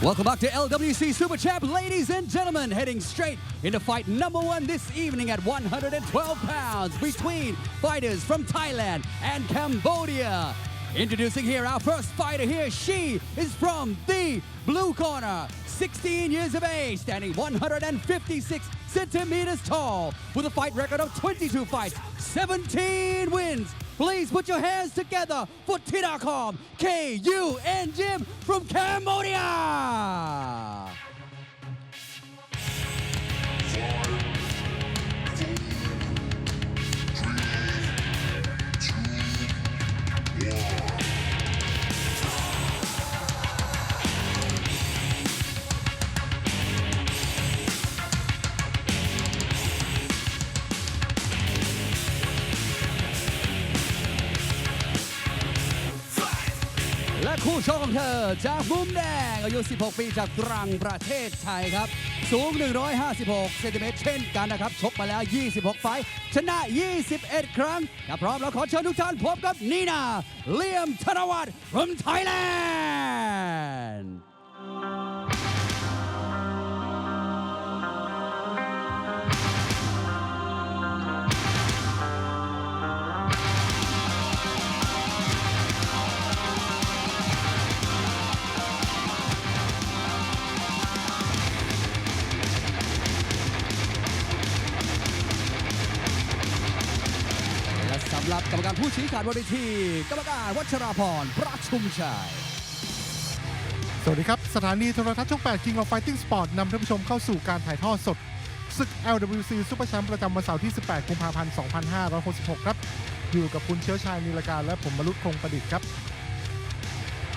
Welcome back to LWC Super Champ, ladies and gentlemen. Heading straight into fight number one this evening at 112 pounds between fighters from Thailand and Cambodia. Introducing here our first fighter here. She is from the blue corner, 16 years of age, standing 156 centimeters tall, with a fight record of 22 fights, 17 wins. Please put your hands together for Tidacom KU and Jim from Cambodia. และคู่ชกของเธอ จากมุมแดง อายุ 16 ปีจากตรังประเทศไทยครับ สูง 156 เซนติเมตรเช่นกันนะครับ ชกมาแล้ว 26 ไฟชนะ 21 ครั้งถ้าพร้อมแล้วขอเชิญทุกท่านพบกับนีนาเลียมธนวัฒน์ from Thailand ารผู้ชี้ขาดบนเวทีกรรมการวัชราพรประชุมชัย สวัสดีครับ สถานีโทรทัศน์ช่อง 8 King of Fighting Sport นำท่านผู้ชมเข้าสู่การถ่ายทอดสด ศึก LWC ซุปเปอร์แชมป์ประจำวันเสาร์ที่ 18 กุมภาพันธ์ 2566 ครับ อยู่กับคุณเชื้อชายนิลการและผมมรุษคงประดิษฐ์ครับ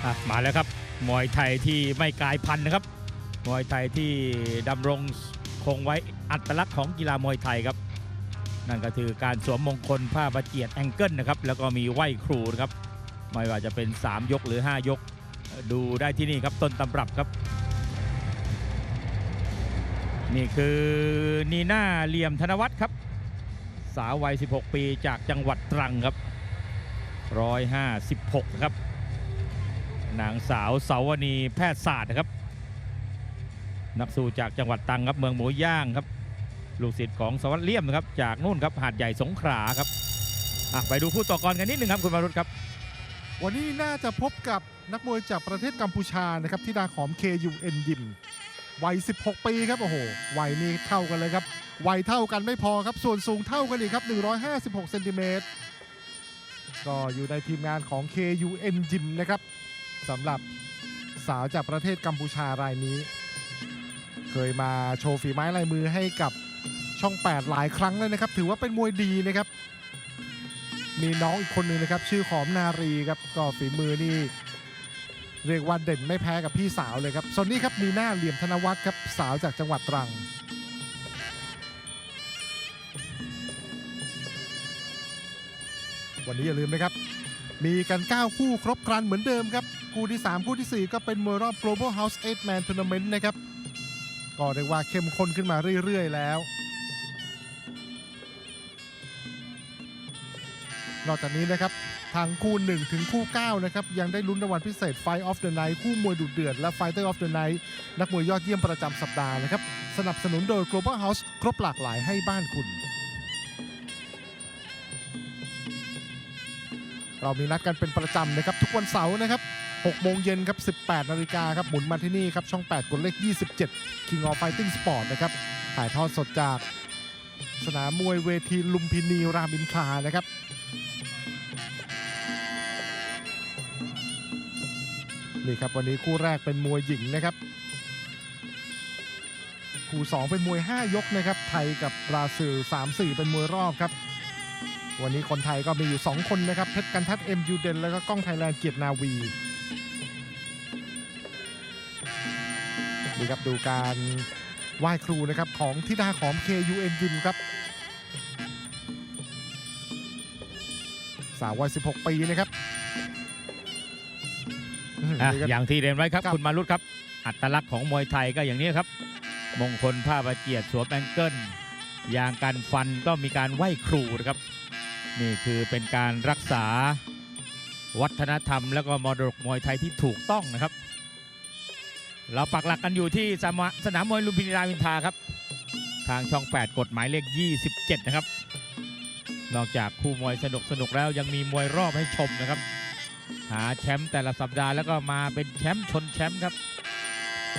อะมาแล้วครับ มวยไทยที่ไม่กลายพันธุ์นะครับ มวยไทยที่ดำรงคงไว้อัตลักษณ์ของกีฬามวยไทยครับ นั่นก็คือการสวมมงคลผ้าประเจียดแองเกิลนะครับแล้วก็มีไหว้ครูนะครับไม่ว่าจะเป็น 3 ยกหรือ 5 ยก ดูได้ที่นี่ครับต้นตำรับครับ นี่คือนีน่าเหลี่ยมธนวัฒน์ครับ สาววัย 16 ปีจากจังหวัดตรังครับ 156 ครับ นางสาวเสาวนีแพทยศาสตร์นะครับ นักสู้จากจังหวัดตรังครับเมืองหมูย่างครับ ลูกศิษย์ของสวัสดิ์เลี่ยมนะครับจากนู่นครับหาดใหญ่สงขลาครับอะไปดูคู่ต่อกรกันนิดนึงครับคุณมารุตครับ วันนี้น่าจะพบกับนักมวยจากประเทศกัมพูชานะครับที่ดาขอม KUN ยิมวัย 16 ปีครับโอ้โหวัยนี้เท่ากันเลยครับวัยเท่ากันไม่พอครับ ส่วนสูงเท่ากันอีกครับ 156เซนติเมตรก็อยู่ในทีมงานของ KUN ยิมนะครับสำหรับสาวจากประเทศกัมพูชารายนี้ เคยมาโชว์ฝีไม้ลายมือให้กับ ช่อง 8 หลายครั้งเลยนะครับ ถือว่าเป็นมวยดีนะครับ มีน้องอีกคนหนึ่งนะครับ ชื่อขอมนารีครับก็ฝีมือนี่เรียกว่าเด่นไม่แพ้กับพี่สาวเลยครับส่วนนี้ครับมีหน้าเหลี่ยมธนวัฒน์ครับสาวจากจังหวัดตรังวันนี้อย่าลืมนะครับ มีกัน 9 คู่ครบครันเหมือนเดิมครับ คู่ที่ 3 คู่ทีสี่4 ก็เป็นมวยรอบ Global House 8 Man Tournament นะครับ ก็เรียกว่าเข้มข้นขึ้นมาเรื่อย ๆ แล้ว นอกจากนี้นะครับทางคู่ 1 ถึงคู่ 9 นะครับ ยังได้ลุ้นรางวัลพิเศษ Fight of the Night คู่มวยดุเดือด และ Fighter of the Night นักมวยยอดเยี่ยมประจำสัปดาห์นะครับ สนับสนุนโดย Global House ครบหลากหลายให้บ้านคุณ เรามีนัดกันเป็นประจำนะครับ ทุกวันเสาร์นะครับ6โมงเย็นครับ 18 นาฬิกาครับ หมุนมาที่นี่ครับ ช่อง 8 กดเลข 27 King of Fighting Sport นะครับ ถ่ายทอดสดจาก สนามมวยเวทีลุมพินีรามอินทรานะครับ นี่ครับวันนี้คู่แรกเป็นมวยหญิงนะครับ คู่ 2 เป็นมวย 5 ยกนะครับ ไทยกับบราซิล 3-4 เป็นมวยรอบครับ วันนี้คนไทยก็มีอยู่ 2 คนนะครับ เพชรกันทัดเอ็มยูเดนแล้วก็ก้องไทยแลนด์เกียรตินาวีนี่ครับดูการไหว้ครูนะครับของทิดาขอม KUN ยิมครับ สาววัย 16 ปีนะครับ อะนี่ก็อย่างที่เรียนไว้ครับครับ คุณมารุตครับ อัตลักษณ์ของมวยไทยก็อย่างนี้ครับ มงคลผ้าประเจียดสวมแองเกิลยางกันฟันก็มีการไหว้ครูนะครับ นี่คือเป็นการรักษาวัฒนธรรม แล้วก็มรดกมวยไทยที่ถูกต้องนะครับ เราปักหลักกันอยู่ที่สนามสนามมวยลุมพินีรามอินทราครับ ทางช่อง 8 กฎหมายเลข 27 นะครับ นอกจากคู่มวยสนุกสนุกๆแล้วยังมีมวยรอบให้ชมนะครับ หาแชมป์แต่ละสัปดาห์แล้วก็มาเป็นแชมป์ชนแชมป์ครับ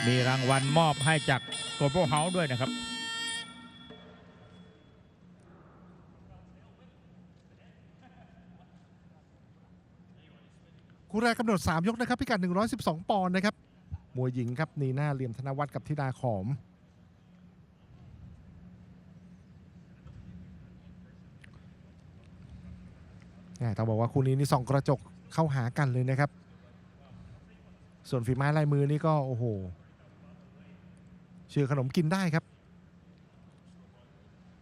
มีรางวัลมอบให้จาก Global House ด้วยนะครับคู่แรกกำหนด 3 ยกนะครับพิกัด 112 ปอนด์นะครับ มวยหญิงครับ นีน่าเหลี่ยมธนวัฒน์กับธิดาขอม ต้องบอกว่าคู่นี้นี่ส่องกระจก เข้าหากันเลยนะครับ ส่วนฝีไม้ลายมือนี่ก็โอ้โหชื่อขนมกินได้ครับ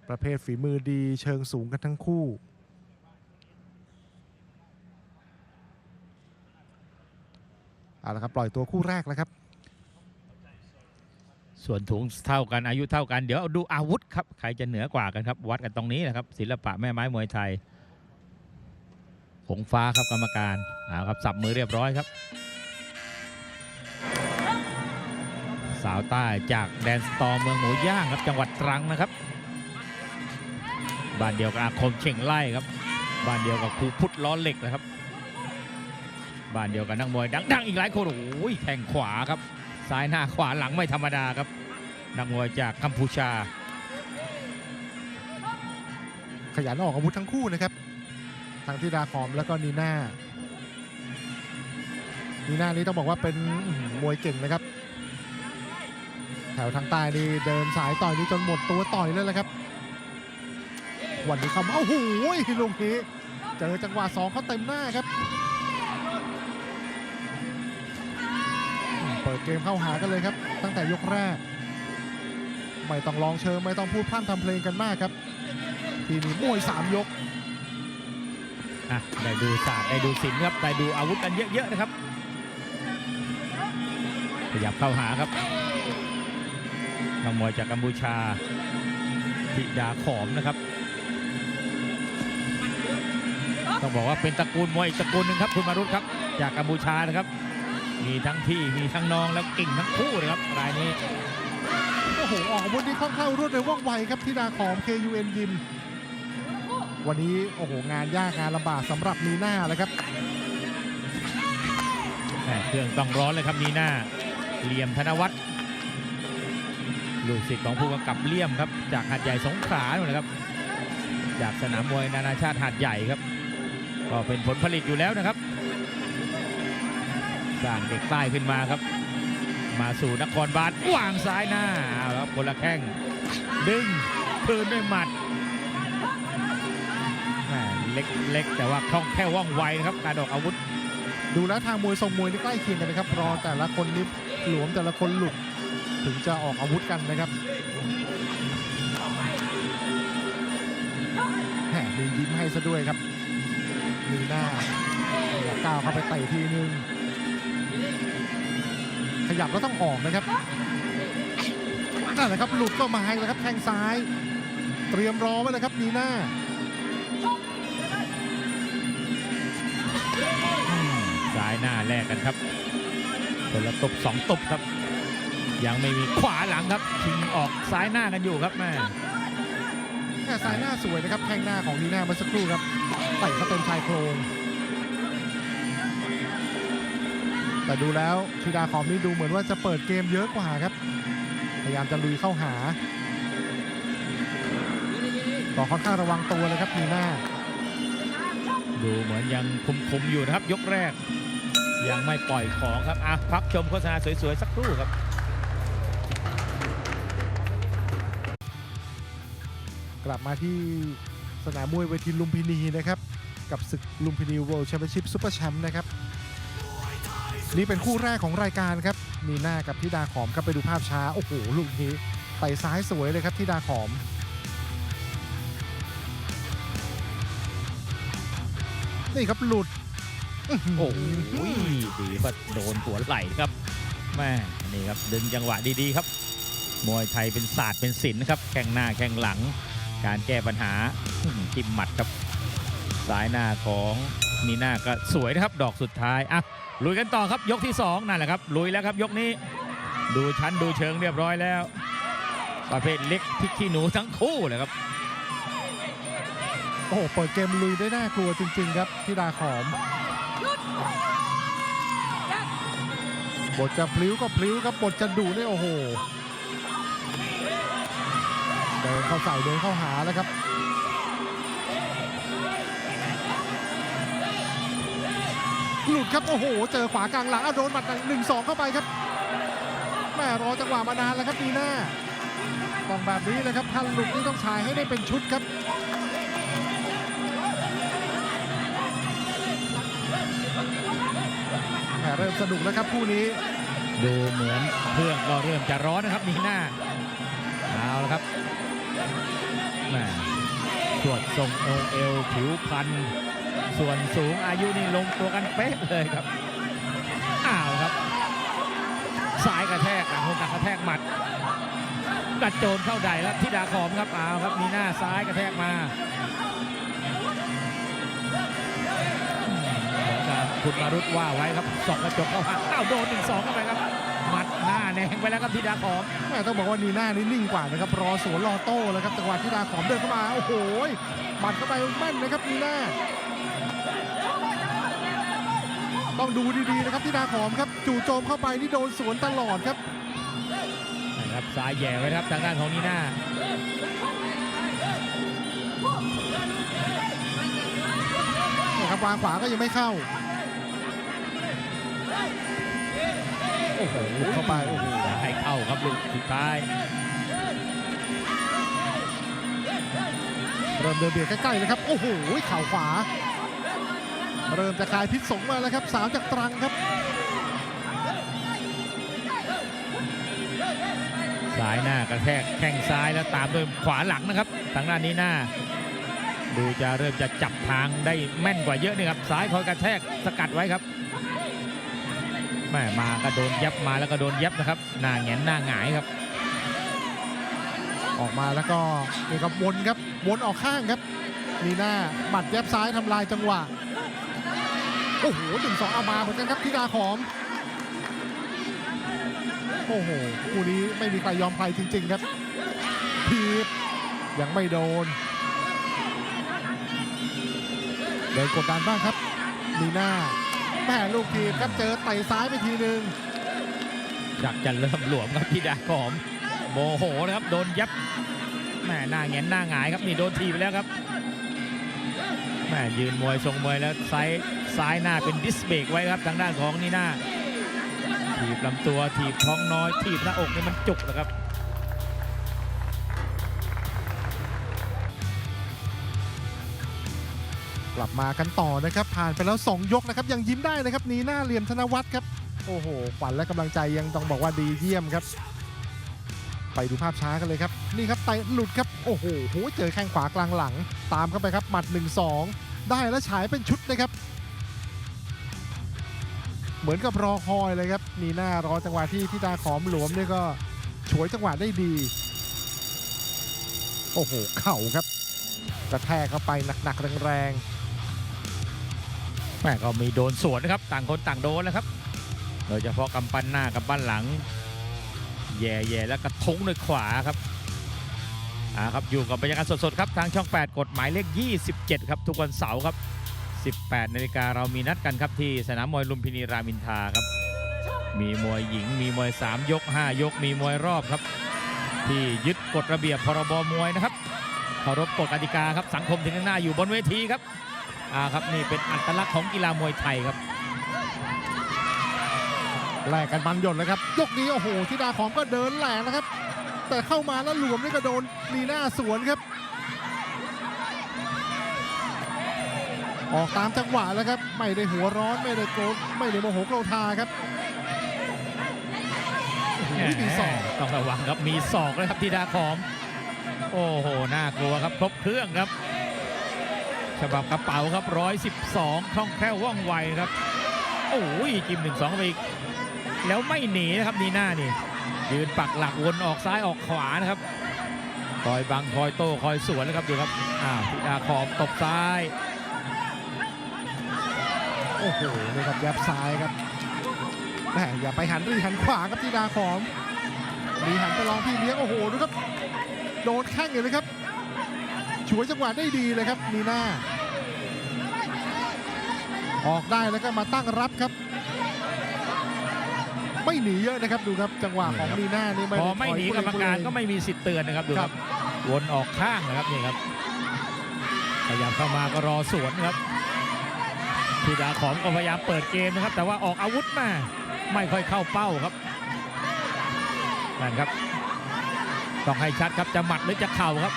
ประเภทฝีมือดีเชิงสูงกันทั้งคู่ เอาละครับ ปล่อยตัวคู่แรกแล้วครับ ส่วนถุงเท่ากันอายุเท่ากัน เดี๋ยวดูอาวุธครับ ใครจะเหนือกว่ากันครับ วัดกันตรงนี้นะครับ ศิลปะแม่ไม้มวยไทย หงฟ้าครับกรรมการเอาครับสับมือเรียบร้อยครับ สาวใต้จากแดนสตอร์เมืองหมูย่างครับจังหวัดตรังนะครับบ้านเดียวกับอาคมเข่งไล่ครับบ้านเดียวกับครูพุทธล้อเหล็กนะครับบ้านเดียวกับนักมวยดังๆอีกหลายคนโอ้ยแข่งขวาครับซ้ายหน้าขวาหลังไม่ธรรมดาครับนักมวยจากกัมพูชา ขยันออกอาวุธทั้งคู่นะครับ ทั้งธิดาขอมแล้วก็นีน่านีน่านี่ต้องบอกว่าเป็นมวยเก่งนะครับ แถวทางใต้นี่เดินสายต่อยนี่จนหมดตัวต่อยเลยแหละครับวันนี้เขามาโอ้โหลูกนี้เจอจังหวะสองเขาเต็มหน้าครับ เปิดเกมเข้าหากันเลยครับ ตั้งแต่ยกแรก ไม่ต้องลองเชิงไม่ต้องพูดพร่ำทำเพลงกันมากครับ ทีนี้มวยสามยก อะได้ดูศาสตร์ได้ดูศิลป์ครับได้ดูอาวุธกันเยอะๆนะครับ ขยับเข้าหาครับนักมวยจากกัมพูชาธิดาขอมนะครับ ต้องบอกว่าเป็นตระกูลมวยตระกูลหนึ่งครับคุณมารุตครับ จากกัมพูชานะครับ มีทั้งพี่มีทั้งน้องแล้วเก่งทั้งคู่เลยครับรายนี้โอ้โหออกอาวุธนี่ค่อนข้างรวดเร็วว่องไวครับที่ดาขอม KUN ยิม วันนี้โอ้โหงานยากงานลำบากสำหรับนีน่าแล้วครับแหม่เครื่องต้องร้อนเลยครับนีน่าเหลี่ยมธนวัฒน์ลูกศิษย์ของผู้กำกับเลี่ยมครับ จากหาดใหญ่สงขลานู่นนะครับ จากสนามมวยนานาชาติหาดใหญ่ครับ ก็เป็นผลผลิตอยู่แล้วนะครับสร้างเด็กใต้ขึ้นมาครับ มาสู่นครบาลวางซ้ายหน้าเอาละครับคนละแข้งดึงคืนด้วยหมัด เล็กเล็กแต่ว่าคล่องแคล่วว่องไวนะครับการออกอาวุธ ดูแล้วทางมวยทรงมวยนี่ใกล้เคียงกันนะครับรอแต่ละคนนี่หลวมแต่ละคนหลุดถึงจะออกอาวุธกันนะครับแหมมียิ้มให้ซะด้วยครับนีน่าก้าวเข้าไปเตะทีนึงขยับแล้วต้องออกนะครับนั่นแหละครับหลุดก็มาให้แล้วครับแทงซ้าย เตรียมรอไว้เลยครับนีน่าซ้ายหน้า แลกกันครับคนละตบสองตบครับ ยังไม่มีขวาหลังครับชิงออกซ้ายหน้ากันอยู่ครับแม่แค่ซ้ายหน้าสวยนะครับแข้งหน้าของนีน่าเมื่อสักครู่ครับเตะเข้าเต็มชายโครงแต่ดูแล้วธีดาขอมนี่ดูเหมือนว่าจะเปิดเกมเยอะกว่าครับ พยายามจะลุยเข้าหาต่อค่อนข้างระวังตัวเลยครับนีน่าดูเหมือนยังคุมๆอยู่นะครับยกแรก ยังไม่ปล่อยของครับอะพักชมโฆษณาสวยๆ สักครู่ครับ กลับมาที่สนามมวยเวทีลุมพินีนะครับ กับศึกลุมพินี World Championship Super Champ นะครับ นี่เป็นคู่แรกของรายการครับนีหน่ากับธิดาขอมครับไปดูภาพช้า โอ้โหลูกนี้ไต่ซ้ายสวยเลยครับธิดาขอมนี่ครับหลุด โอ้โหดีว่าโดนหัวไหล่ครับแม่นี่ครับดึงจังหวะดีๆครับ มวยไทยเป็นศาสตร์เป็นศิลป์ครับ แข่งหน้าแข่งหลัง การแก้ปัญหาจิ้มหมัดครับซ้ายหน้าของนีหน่าก็สวยนะครับ ดอกสุดท้ายอะลุยกันต่อครับยกที่สองนั่นแหละครับ ลุยแล้วครับยกนี้ ดูชั้นดูเชิงเรียบร้อยแล้ว ประเภทเล็กพริกขี้หนูทั้งคู่เลยครับโอ้โหเปิดเกมลุยได้น่ากลัวจริง ๆ ครับที่ดาขอม บทจะพลิ้วก็พลิ้วครับบทจะดุนี่โอ้โหเดินเข้าใส่เดินเข้าหาแล้วครับหลุดครับโอ้โห เจอขวากลางหลังเอาโดนหมัดหนึ่งสองเข้าไปครับแม่รอจังหวะมานานแล้วครับนีหน่าต้องแบบนี้เลยครับถ้าหลุดนี่ต้องฉายให้ได้เป็นชุดครับ เริ่มสนุกแล้วครับคู่นี้ ดูเหมือนเครื่องก็เริ่มจะร้อนนะครับนีหน้าเอาละครับแหม่สวดทรงองเอวผิวพันธ์ส่วนสูงอายุนี่ลงตัวกันเป๊ะเลยครับอ้าวครับซ้ายกระแทกหงคนต่างกระแทกหมัดกระโจนเข้าใดแล้วที่ดาขอมครับอ้าวครับนีหน้าซ้ายกระแทกมา คุณมารุตว่าไว้ครับสองกระจกเข้าหาอ้าวโดนหนึ่งสองเข้าไปครับหมัดหน้าแนงไปแล้วครับที่ดาขอมแม่ต้องบอกว่านีน่านี่นิ่งกว่านะครับรอสวนรอโต้แล้วครับจังหวะที่ดาขอมเดินเข้ามาโอ้โหหมัดเข้าไปแม่นนะครับนีน่าต้องดูดีๆนะครับที่ดาขอมครับจู่โจมเข้าไปนี่โดนสวนตลอดครับนะครับซ้ายแย่ไว้นะครับทางด้านของนีน่านะครับวางขวาก็ยังไม่เข้า โอ้โหหลุดเข้าไปโอ้โหอย่าให้เข้าครับลูกสุดท้ายเริ่มเดินเบียดใกล้ๆเลยครับ โอ้โหเข่าขวา เริ่มจะคลายพิษสงมาแล้วครับสาวจากตรังครับซ้ายหน้ากระแทกแข้งซ้ายแล้วตามด้วยขวาหลังนะครับทางด้านนีน่าดูจะเริ่มจะจับทางได้แม่นกว่าเยอะนี่ครับซ้ายคอยกระแทกสกัดไว้ครับ แม่มาก็โดนยับมาแล้วก็โดนยับนะครับ หน้าแงนหน้าหงายครับ ออกมาแล้วก็นี่ครับวนครับวนออกข้างครับนีหน่าหมัดแยบซ้ายทำลายจังหวะโอ้โหหนึ่งสองเอามาเหมือนกันครับธิดาขอมโอ้โหคู่นี้ไม่มีใครยอมใครจริง ๆ ครับทีบยังไม่โดนเดินกดดันบ้างครับนีหน่า แม่ลูกทีครับเจอเตะซ้ายไปทีหนึ่งอยากจะเริ่มหลวมครับที่ดาขอมโมโหนะครับโดนยับแม่หน้าแหงนหน้าหงายครับนี่โดนทีไปแล้วครับแม่ยืนมวยทรงมวยแล้วซ้ายซ้ายหน้าเป็นดิสเบรกไว้ครับทางด้านของนี่หน้าถีบลำตัวถีบท้องน้อยถีบหน้าอกนี่มันจุกนะครับ ลับมากันต่อนะครับ ผ่านไปแล้ว 2 ยกนะครับ ยังยิ้มได้นะครับนีหน้าเหลี่ยมธนวัฒน์ครับ โอ้โหขวัญและกำลังใจยังต้องบอกว่าดีเยี่ยมครับ ไปดูภาพช้ากันเลยครับ นี่ครับเตหลุดครับ โอ้โหโหเจอแข้งขวากลางหลัง ตามเข้าไปครับหมัด 1-2 ได้แล้วฉายเป็นชุดนะครับ เหมือนกับรอคอยเลยครับนีหน้ารอจังหวะที่ที่ดาขอมหลวมเนี่ยก็ฉวยจังหวะได้ดี โอ้โห เข่าครับกระแทกเข้าไปหนักๆแรงๆ แม่ก็มีโดนสวนนะครับ ต่างคนต่างโดนแล้วครับ โดยเฉพาะกำปั้นหน้ากำปั้นหลัง แย่ๆแล้วกระทุ้งด้วยขวาครับอ่าครับอยู่กับบรรยากาศสดๆครับทางช่อง 8 กฎหมายเลข 27 ครับ ทุกวันเสาร์ครับ 18นาฬิกาเรามีนัดกันครับที่สนามมวยลุมพินีรามินทาครับ มีมวยหญิงมีมวย 3 ยก 5 ยก มีมวยรอบครับ ที่ยึดกฎระเบียบพรบมวยนะครับเคารพกฎกติกาครับสังคมถึงหน้าอยู่บนเวทีครับ อ่าครับนี่เป็นอัตลักษณ์ของกีฬามวยไทยครับแลกกันมันหยดเลยครับยกนี้โอ้โหที่ดาขอมก็เดินแหลกนะครับ แต่เข้ามาแล้วหลวมนี่ก็โดนนีหน้าสวนครับ ออกตามจังหวะแล้วครับ ไม่ได้หัวร้อนไม่ได้โกรธไม่ได้โมโหโกรธาครับโอ้โหมีสองต้องระวังครับมีศอกเลยครับที่ดาขอม โอ้โหน่ากลัวครับครบเครื่องครับ ฉบับกระเป๋าครับ 112คล่องแคล่วว่องไวครับ โอ้ยจิ้มหนึ่งสองไปอีก แล้วไม่หนีนะครับนีหน้านี่ ยืนปักหลักวนออกซ้ายออกขวานะครับ คอยบังคอยโต้คอยสวนเลยครับดูครับอ้าวธิดาขอมตบซ้าย โอ้โหนี่ครับยับซ้ายครับแหมอย่าไปหันรีหันขวาครับที่ดาขอมรีหันไปลองพี่เลี้ยงโอ้โหดูครับ โดนแข้งอยู่เลยครับฉวยจังหวะได้ดีเลยครับนีหน่า ออกได้แล้วก็มาตั้งรับครับ ไม่หนีเยอะนะครับดูครับจังหวะของนีน่านี่ไม่พอด้ไม่หนีถกรยรมการเปลือยก็ไม่มีสิทธิ์เตือนนะครับดูคครัรับบวนออกข้างนะครับนี่ครับขยับเข้ามาก็รอสวนครับธีดาขอมก็พยายามเปิดเกมนะครับ แต่ว่าออกอาวุธมาไม่ค่อยเข้าเป้าครับนั่นครับ ต้องให้ชัดครับจะหมัดหรือจะเข่าครับ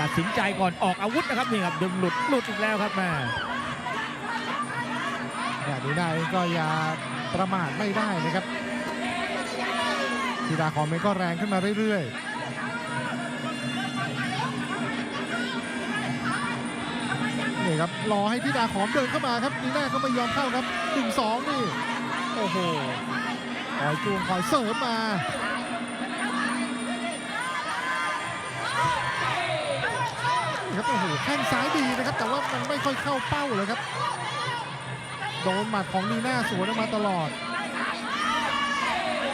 ตัดสินใจก่อนออกอาวุธนะครับนี่ครับดึงหลุดหลุดอีกแล้วครับแม่แต่นีน่า เองก็อย่าประมาทไม่ได้นะครับธีดาขอมเองก็แรงขึ้นมาเรื่อยๆนี่ครับรอให้ธิดาขอมเดินเข้ามาครับนีน่าก็ไม่ยอมเข้าครับหนึ่งสองนี่โอ้โหคอยจูงคอยเสริมมาครับโอ้โหแข้งซ้ายดีนะครับ แต่ว่ามันไม่ค่อยเข้าเป้าเลยครับ โดนหมัดของนีน่าสวนออกมาตลอด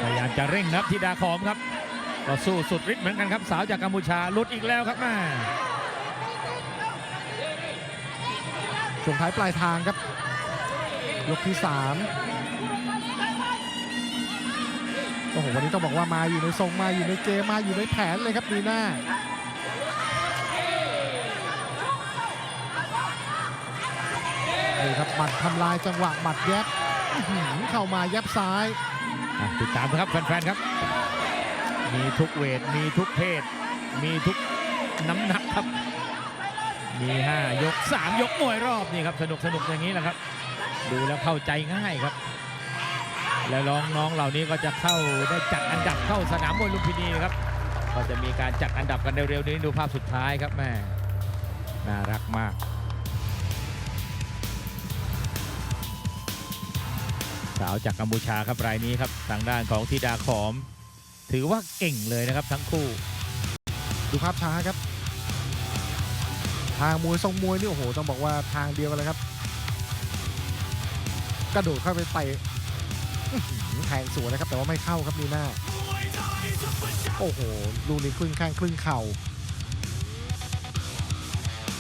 พยายามจะเร่งนะครับธีดาขอมครับ ก็สู้สุดฤทธิ์เหมือนกันครับ สาวจากกัมพูชาหลุดอีกแล้วครับแม่ช่วงท้ายปลายทางครับยกที่3โอ้โหวันนี้ต้องบอกว่ามาอยู่ในทรงมาอยู่ในเกมมาอยู่ในแผนเลยครับนีน่า นี่ครับหมัดทำลายจังหวะหมัดแยบเข้ามาแยบซ้าย ติดตามนะครับแฟนๆครับ มีทุกเวท มีทุกเพศ มีทุกน้ำหนักครับ มี 5 ยก 3 ยกมวยรอบนี่ครับ สนุกสนุกอย่างนี้แหละครับ ดูแล้วเข้าใจง่ายครับ และน้องน้องเหล่านี้ก็จะเข้าได้จัดอันดับเข้าสนามมวยลุมพินีครับก็จะมีการจัดอันดับกันเร็วๆนี้ดูภาพสุดท้ายครับแม่น่ารักมาก สาวจากกัมพูชาครับรายนี้ครับทางด้านของธิดาขอม ถือว่าเก่งเลยนะครับทั้งคู่ ดูภาพช้าครับ ทางมวยทรงมวยนี่โอ้โหต้องบอกว่าทางเดียวกันเลยครับ กระโดดเข้าไปเตะแทงสวนนะครับ แต่ว่าไม่เข้าครับนีน่าโอ้โหลูกนี้ครึ่งข้างครึ่งเข่า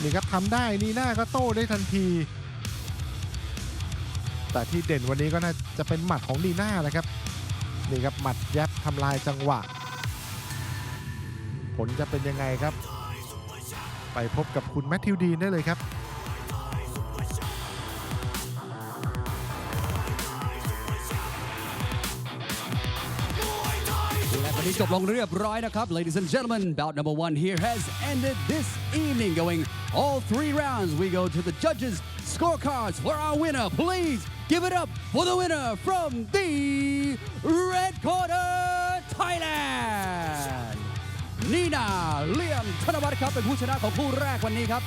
นี่ครับทำได้นีน่าก็โต้ได้ทันที แต่ที่เด่นวันนี้ก็น่าจะเป็นหมัดของนีน่าแหละครับนี่ครับหมัดแยบทำลายจังหวะ ผลจะเป็นยังไงครับ ไปพบกับคุณแมทธิวดีนได้เลยครับและวันนี้จบลงเรียบร้อยนะครับ ladies and gentlemen bout number one here has ended this evening going all three rounds we go to the judges scorecards for our winner please give it up for the winner from the red corner Thailand นีนาเลี่ยมธนวัฒน์ครับเป็นผู้ชนะของคู่แรกวันนี้ครับ